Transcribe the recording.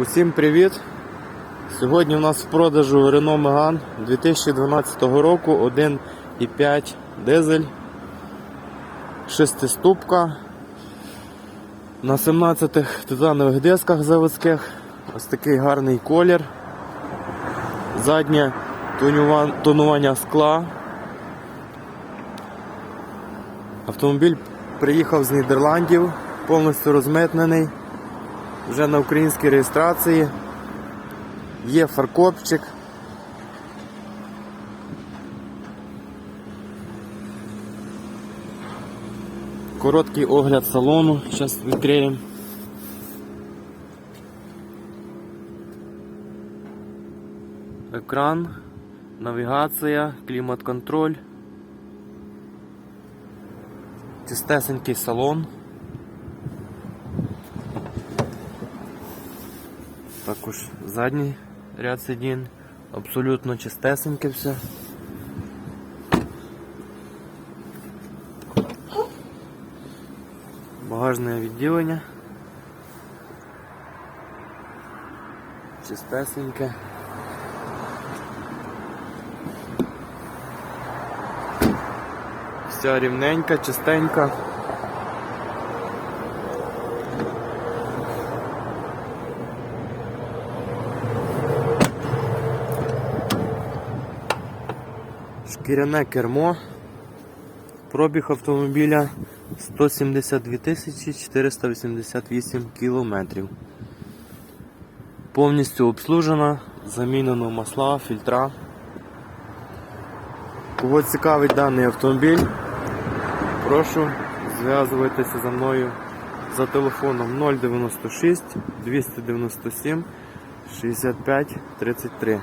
Усім привіт! Сьогодні у нас в продажу Renault Megane 2012 року 1,5 дизель, шестиступка на 17 титанових дисках заводських. Ось такий гарний колір. Заднє тонування скла. Автомобіль приїхав з Нідерландів, повністю розмитнений вже на українській реєстрації. Є фаркопчик. Короткий огляд салону. Зараз відкриємо. Екран, навігація, клімат-контроль. Чистесенький салон. Також задній ряд сидінь, абсолютно чистесеньке все. Багажне відділення. Чистесеньке. Вся рівненька, чистенька. Шкіряне кермо. Пробіг автомобіля 172 тисячі 488 кілометрів. Повністю обслужена, замінено масла, фільтра. Кого цікавить даний автомобіль, прошу зв'язуватися за мною за телефоном 096 297 65 33.